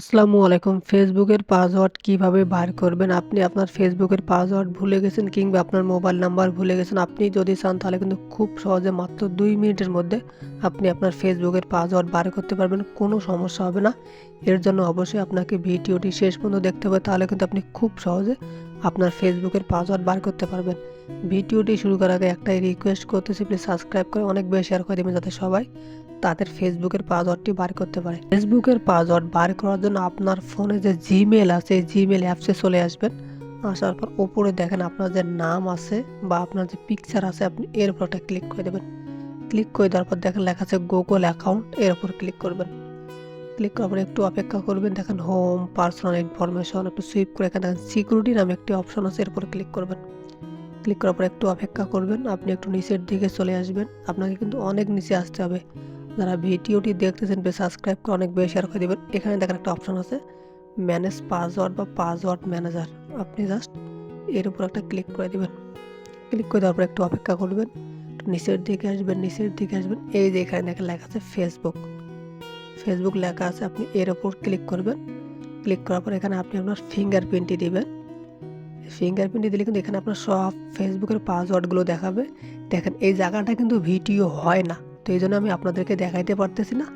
আসসালামু আলাইকুম। ফেসবুকের পাসওয়ার্ড কীভাবে বার করবেন? আপনি আপনার ফেসবুকের পাসওয়ার্ড ভুলে গেছেন কিংবা আপনার মোবাইল নাম্বার ভুলে গেছেন, আপনি যদি চান তাহলে কিন্তু খুব সহজে মাত্র দুই মিনিটের মধ্যে আপনি আপনার ফেসবুকের পাসওয়ার্ড বার করতে পারবেন, কোনো সমস্যা হবে না। এর জন্য অবশ্যই আপনাকে ভিডিওটি শেষ পর্যন্ত দেখতে হবে, তাহলে কিন্তু আপনি খুব সহজে আপনার ফেসবুকের পাসওয়ার্ড বার করতে পারবেন। ভিডিওটি শুরু করার আগে একটাই রিকোয়েস্ট করতেছি প্লিজ সাবস্ক্রাইব করে অনেক বেশি শেয়ার করে দেবেন যাতে সবাই তাদের ফেসবুকের পাসওয়ার্ডটি বার করতে পারে। ফেসবুকের পাসওয়ার্ড বার করার জন্য আপনার ফোনে যে জিমেল আছে জিমেল অ্যাপসে চলে আসবেন। আসার পর ওপরে দেখেন আপনার যে নাম আছে বা আপনার যে পিকচার আছে, আপনি এর উপর একটা ক্লিক করে দেবেন। ক্লিক করে দেওয়ার পর দেখেন লেখা আছে গুগল অ্যাকাউন্ট এর উপর ক্লিক করবেন। ক্লিক করার পর একটু অপেক্ষা করবেন, দেখেন হোম পার্সোনাল ইনফরমেশন একটু সুইপ করে এখানে দেখেন সিকিউরিটি নামে একটি অপশন আছে, এর উপর ক্লিক করবেন। ক্লিক করার পর একটু অপেক্ষা করবেন, আপনি একটু নিচের দিকে চলে আসবেন। আপনাকে কিন্তু অনেক নিচে আসতে হবে। যারা ভিডিওটি দেখতেছেন বেশ সাবস্ক্রাইব করে অনেক বেশি শেয়ার করে দেবেন। এখানে দেখেন একটা অপশন আছে ম্যানেজ পাসওয়ার্ড বা পাসওয়ার্ড ম্যানেজার আপনি জাস্ট এর উপর একটা ক্লিক করে দেবেন। ক্লিক করে দেওয়ার পর একটু অপেক্ষা করবেন নিচের দিকে আসবেন, নিচের দিকে আসবেন। এই যে এখানে দেখেন লেখা আছে ফেসবুক ফেসবুক লেখা আছে, আপনি এর উপর ক্লিক করবেন। ক্লিক করার পর এখানে আপনি আপনার ফিঙ্গারপ্রিন্টটি দিবেন। ফিঙ্গারপ্রিন্টটি দিলে কিন্তু এখানে আপনার সব ফেসবুকের পাসওয়ার্ডগুলো দেখাবে। দেখেন, এই জায়গাটা কিন্তু ভিডিও হয় না। তো এই জন্য আমি আপনাদেরকে দেখাইতে পারতেছি না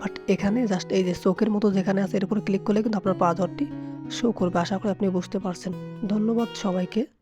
বাট এখানে জাস্ট এই যে চোখের মতো যেখানে আছে এর উপর ক্লিক করলে কিন্তু আপনার পাসওয়ার্ডটি শো করবে। আশা করি আপনি বুঝতে পারছেন। ধন্যবাদ সবাইকে।